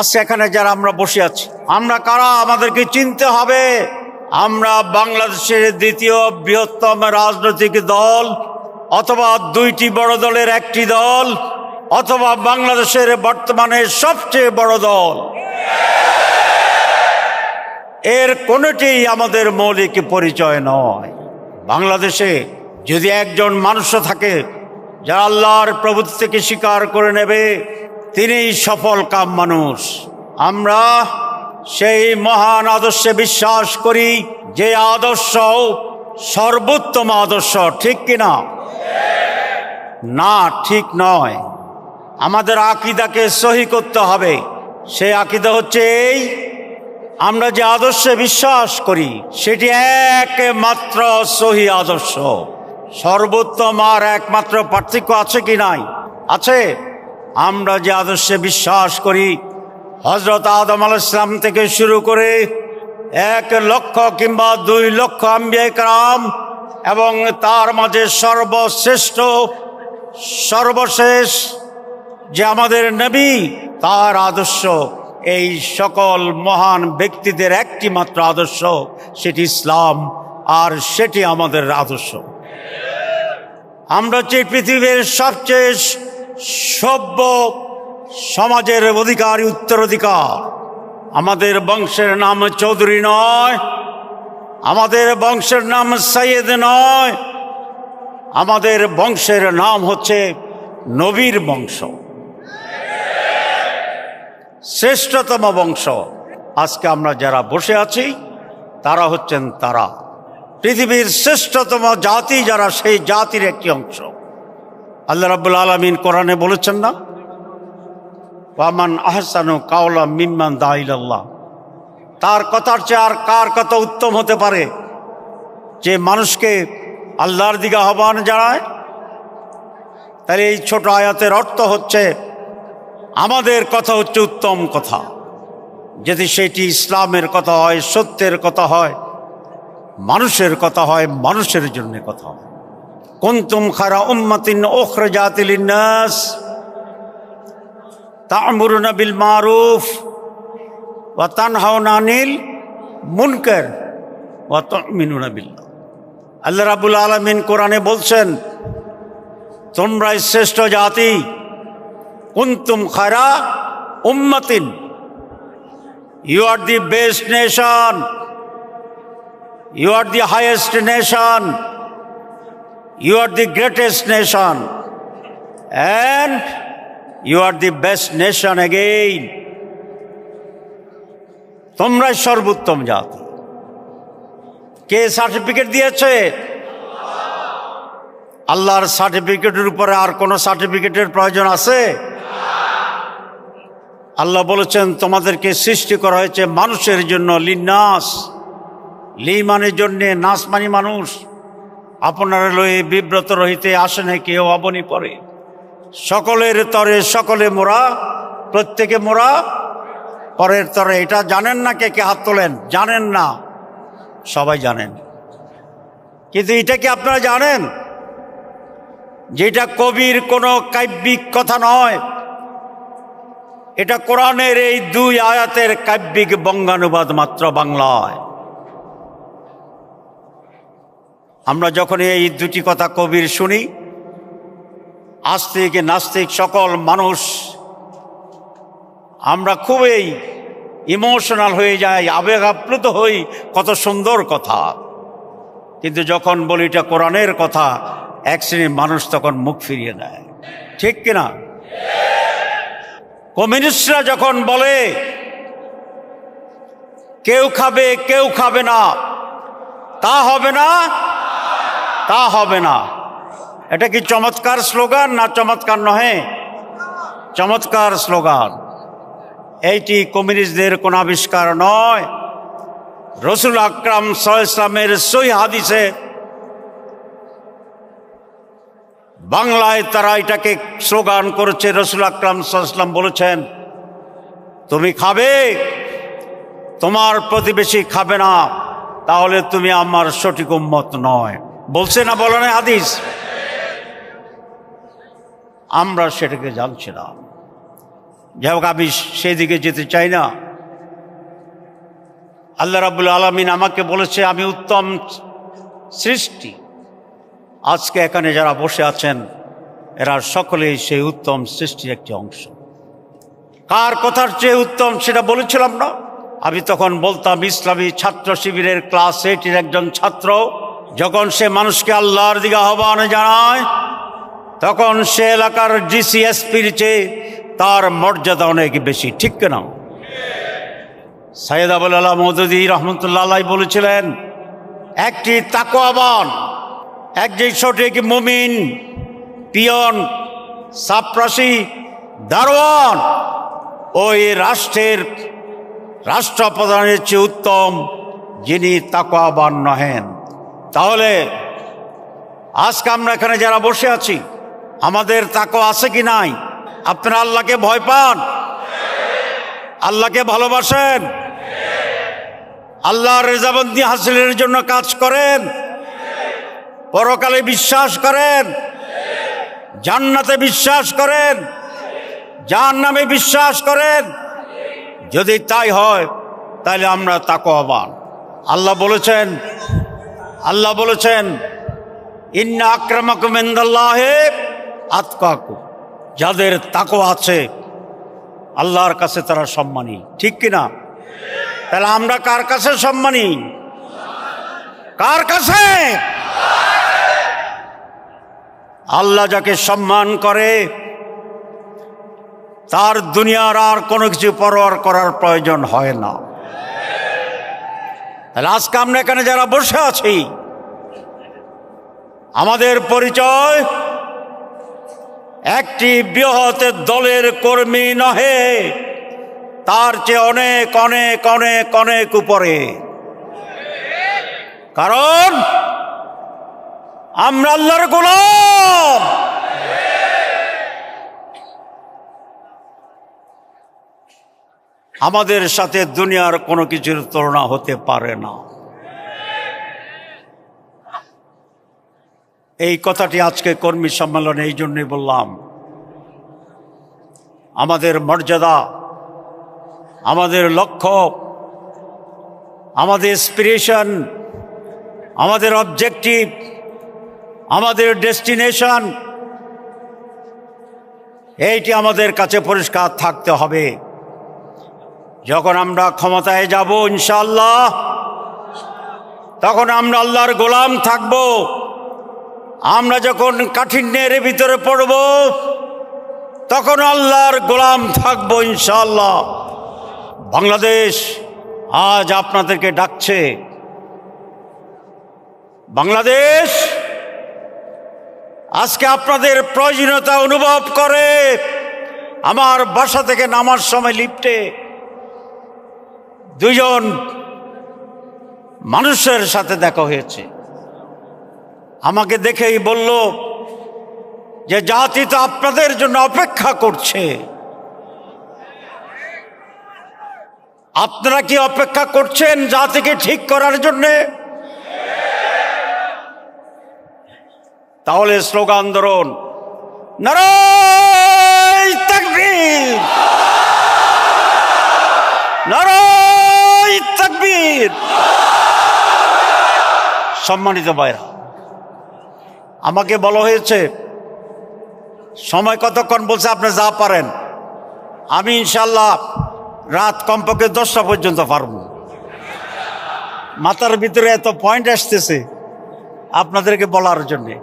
আজকে এখানে যারা আমরা বসে আছি, আমরা কারা? আমাদেরকে চিনতে হবে। আমরা বাংলাদেশের দ্বিতীয় বৃহত্তম রাজনৈতিক দল অথবা দুইটি বড় দলের একটি দল অথবা বাংলাদেশের বর্তমানে সবচেয়ে বড় দল। এর কোনোটি আমাদের মৌলিক পরিচয় নয়। বাংলাদেশে যদি একজন মানুষ থাকে, যারা আল্লাহর প্রভুত্বকে স্বীকার করে নেবে তিনিই সফল কাম মানুষ। আমরা সেই মহান আদর্শে বিশ্বাস করি যে আদর্শ সর্বোত্তম আদর্শ, ঠিক কিনা না, ঠিক নয়। আমাদের আকিদাকে সহি করতে হবে। সেই আকিদা হচ্ছে এই, আমরা যে আদর্শে বিশ্বাস করি, সেটি একমাত্র সহি আদর্শ। সর্বোত্তম আর একমাত্র পার্থক্য আছে কি নাই? আছে। আমরা যে আদর্শে বিশ্বাস করি হজরত আদম আল ইসলাম থেকে শুরু করে এক লক্ষ কিংবা দুই লক্ষ আম্বিয়াম এবং তার মাঝে সর্বশ্রেষ্ঠ, সর্বশেষ যে আমাদের নবী, তার আদর্শ। এই সকল মহান ব্যক্তিদের একটি মাত্র আদর্শ, সেটি ইসলাম, আর সেটি আমাদের আদর্শ। আমরা যে পৃথিবীর সবচেয়ে সভ্য সমাজের অধিকারী, উত্তরাধিকার। আমাদের বংশের নাম চৌধুরী নয়, আমাদের বংশের নাম সৈয়দ নয়, আমাদের বংশের নাম হচ্ছে নবীর বংশ। শ্রেষ্ঠতম বংশ। আজকে আমরা যারা বসে আছি, তারা হচ্ছেন তারা। পৃথিবীর শ্রেষ্ঠতম জাতি যারা, সেই জাতির একটি অংশ। আল্লাহ রাবুল আলমিন কোরআনে বলেছেন না? ওয়ামান আহসানু কাওলা মিম্মান দাইল্লাহ তার কথার চেয়ে আর কার কথা উত্তম হতে পারে? যে মানুষকে আল্লাহর দিকে আহ্বান জানায়, তাহলে এই ছোট আয়াতের অর্থ হচ্ছে, আমাদের কথা হচ্ছে উত্তম কথা। যদি সেটি ইসলামের কথা হয়, সত্যের কথা হয়, মানুষের কথা হয়, মানুষের জন্য কথা হয়। কুন্তুম খারা উম্মাতিন ওখর জাতিলিনাস তামরুনা বিল মারুফ ওয়া তানহাউনা আনিল মুনকার ওয়া তুমিনুনা বিল্লাহ। আল্লাহ রাবুল আলামিন কোরআনে বলছেন তোমরাই শ্রেষ্ঠ জাতি, কুন্তুম খারা উম্মাতিন you are the best nation you are the highest nation you are the greatest nation and you are the best nation again তোমরাই সর্বোত্তম জাতি। কে সার্টিফিকেট দিয়েছে? আল্লাহর সার্টিফিকেটের উপরে আর কোনো সার্টিফিকেটের প্রয়োজন আছে? আল্লাহ বলেছেন, তোমাদেরকে সৃষ্টি করা হয়েছে মানুষের জন্য লিন্নাস। লি মানের জন্যে নাস মানি মানুষ। আপনার লয়ে বিব্রত রহিতে আসে না কেউ অবনি পরে। সকলের তরে সকলে মোরা, প্রত্যেকে মোরা, পরের তরে। এটা জানেন না কে কে হাত তোলেন? জানেন না। সবাই জানেন। কিন্তু এটা কি আপনারা জানেন? যেটা কবির কোনো কাব্যিক কথা নয়, এটা কোরআনের এই দুই আয়াতের কাব্যিক বঙ্গানুবাদ মাত্র বাংলায়। আমরা যখন এই দুটি কথা কবির শুনি, আস্তিক, নাস্তিক, সকল মানুষ, আমরা খুবই ইমোশনাল হয়ে যাই আবেগ আপ্লুত হই, কত সুন্দর কথা। কিন্তু যখন বলি এটা কোরআনের কথা, এক শ্রেণির মানুষ তখন মুখ ফিরিয়ে নেয়। ঠিক কিনা? কমিউনিস্টরা যখন বলে, কেউ খাবে কেউ খাবে না, তা হবে না তা হবে না। এটা কি চমৎকার স্লোগান না চমৎকার নহে? চমৎকার স্লোগান। এইটি কমিউনিস্টদের কোন আবিষ্কার নয়। রসুল আকরাম ইসলামের সই হাদিসে বাংলায় তারা এটাকে স্লোগান করেছে, রসুল আকরাম ইসলাম বলেছেন, তুমি খাবে, তোমার প্রতিবেশী খাবে না, তাহলে তুমি আমার সঠিক উম্মত নয়। বলছে না, বলে না হাদিস। আমরা সেটাকে জানছি না। যাই হোক, আমি সেই দিকে যেতে চাই না। আল্লাহ রাবুল আলমিন আমাকে বলেছে, আমি উত্তম সৃষ্টি। আজকে এখানে যারা বসে আছেন, এরা সকলেই সেই উত্তম সৃষ্টির একটি অংশ। কার কথার চেয়ে উত্তম সেটা বলেছিলাম না? আমি তখন বলতাম, ইসলামী ছাত্র শিবিরের ক্লাস এইটের একজন ছাত্র যখন সে মানুষকে আল্লাহর দিকে আহ্বান জানায়, তখন সে এলাকার ডিসিএসপির চেয়ে তার মর্যাদা অনেক বেশি। ঠিক কেনা? সাইদ আবুল আল্লাহ মদুদি রহমতুল্লাহ বলেছিলেন, একটি তাকোয়াবান একজন সঠিক মুমিন, পিয়ন সাপ্রাসী দারোয়ান, ওই রাষ্ট্রের রাষ্ট্রপ্রধানের চেয়ে উত্তম যিনি তাকোয়াবান নহেন। তাহলে আজকে আমরা এখানে যারা বসে আছি, আমাদের তাকো আছে কি নাই? আপনারা আল্লাহকে ভয় পান? আল্লাহকে ভালোবাসেন? আল্লাহ রেজাবন্দি হাসিলের জন্য কাজ করেন? পরকালে বিশ্বাস করেন? জান্নাতে বিশ্বাস করেন? যার নামে বিশ্বাস করেন? যদি তাই হয়, তাহলে আমরা তাকো আবান আল্লাহ বলেছেন আল্লাহ বলেছেন, ইন্না আক্রমকুম ইন্দাল্লাহে আতকাকু যাদের তাকো আছে, আল্লাহর কাছে তারা সম্মানী। ঠিক কিনা তাহলে আমরা কার কাছে সম্মানী? কার কাছে? আল্লাহ যাকে সম্মান করে, তার দুনিয়ার আর কোনো কিছু পরোয়ার করার প্রয়োজন হয় না। তাহলে আজকে আমরা এখানে যারা বসে আছি, আমাদের পরিচয় একটি বৃহৎ দলের কর্মী নহে, তার চেয়ে অনেক অনেক অনেক অনেক উপরে। কারণ আমরা আল্লাহর গোলাম। আমাদের সাথে দুনিয়ার কোনো কিছুর তুলনা হতে পারে না। এই কথাটি আজকে কর্মী সম্মেলনে এই জন্যই বললাম। আমাদের মর্যাদা, আমাদের লক্ষ্য, আমাদের স্পিরেশন আমাদের অবজেক্টিভ আমাদের ডেস্টিনেশন এইটি আমাদের কাছে পরিষ্কার থাকতে হবে। যখন আমরা ক্ষমতায় যাব ইনশাল্লাহ তখন আমরা আল্লাহর গোলাম থাকব। আমরা যখন কাঠিন্যের ভিতরে পড়ব, তখন আল্লাহর গোলাম থাকব ইনশাল্লাহ বাংলাদেশ আজ আপনাদেরকে ডাকছে। বাংলাদেশ আজকে আপনাদের প্রয়োজনীয়তা অনুভব করে। আমার বাসা থেকে নামার সময় লিফটে দুইজন মানুষের সাথে দেখা হয়েছে। আমাকে দেখেই বলল যে জাতি তো আপনাদের জন্য অপেক্ষা করছে। আপনারা কি অপেক্ষা করছেন জাতিকে ঠিক করার জন্যে? তাহলে স্লোগান ধরুন, নারায় তাকবীর। নারায় সম্মানিত ভাইরা, আমাকে বলা হয়েছে, সময় কতক্ষণ বলছে আপনি যা পারেন, আমি ইনশাল্লাহ রাত কমপক্ষে দশটা পর্যন্ত পারব। মাথার ভিতরে এত পয়েন্ট আসতেছে আপনাদেরকে বলার জন্যে।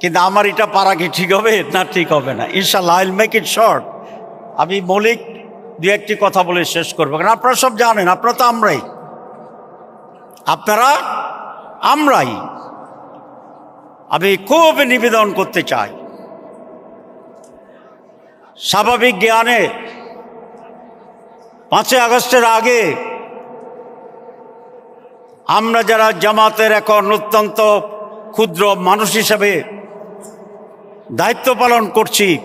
কিন্তু আমার এটা পারা কি ঠিক হবে না ঠিক হবে না? ইনশাল্লাহ আইল মেক ইট শর্ট আমি মৌলিক দু একটি কথা বলে শেষ করব। কারণ আপনারা সব জানেন, আপনারা তো আমরাই। আপনারা আমরাই। আমি খুব নিবেদন করতে চাই। স্বাভাবিক জ্ঞানে পাঁচই আগস্টের আগে আমরা যারা জামাতের এখন অত্যন্ত ক্ষুদ্র মানুষ হিসাবে দায়িত্ব পালন করছি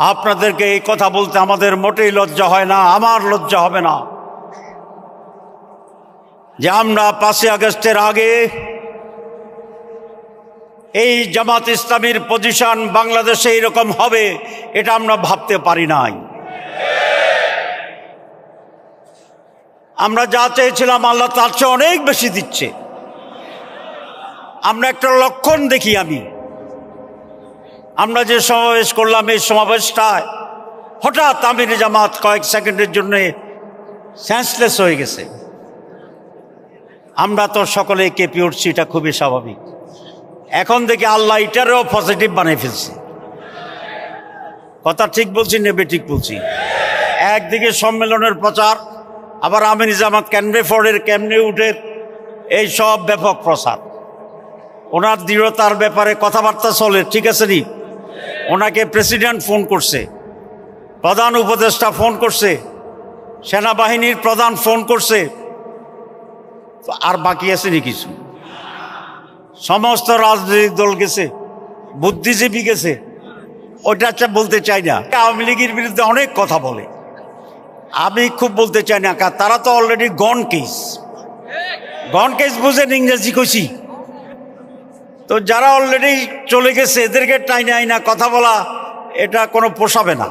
আপনাদেরকে এই কথা বলতে আমাদের মোটেই লজ্জা হয় না, আমার লজ্জা হবে না। যে আমরা পাঁচই আগস্টের আগে এই জামাত ইসলামীর পজিশন বাংলাদেশে এরকম হবে, এটা আমরা ভাবতে পারি নাই। আমরা যা চেয়েছিলাম আল্লাহ তার চেয়ে অনেক বেশি দিচ্ছে। আমরা একটা লক্ষণ দেখি আমি। আমরা যে সমাবেশ করলাম এই সমাবেশটায়, হঠাৎ আমির জামাত কয়েক সেকেন্ডের জন্য সেন্সলেস হয়ে গেছে। আমরা তো সকলে কেঁপে উঠছি, এটা খুবই স্বাভাবিক। এখন দেখি আল্লাহ এটারও পজিটিভ বানিয়ে ফেলছে। কথা ঠিক বলছি নেবে ঠিক বলছি? একদিকে সম্মেলনের প্রচার, আবার আমির জামাত ক্যামরে ফোর্ডের ক্যামনে উঠের, এই সব ব্যাপক প্রসার ওনার দৃঢ়তার ব্যাপারে কথাবার্তা চলে, ঠিক আছে নি? ওনাকে প্রেসিডেন্ট ফোন করছে, প্রধান উপদেষ্টা ফোন করছে, সেনাবাহিনীর প্রধান ফোন করছে। আর বাকি আছে নি কিছু? সমস্ত রাজনৈতিক দল গেছে, বুদ্ধিজীবী গেছে। ওইটা আচ্ছা বলতে চাই না। আওয়ামী লীগের বিরুদ্ধে অনেক কথা বলে। আমি খুব বলতে চাই না, কারণ তারা তো already gone case gone case বুঝেন ইংরেজি কইছি। তো যারা অলরেডি চলে গেছে এদেরকে টাইনে আইনা কথা বলা এটা কোনো পোষাবে না।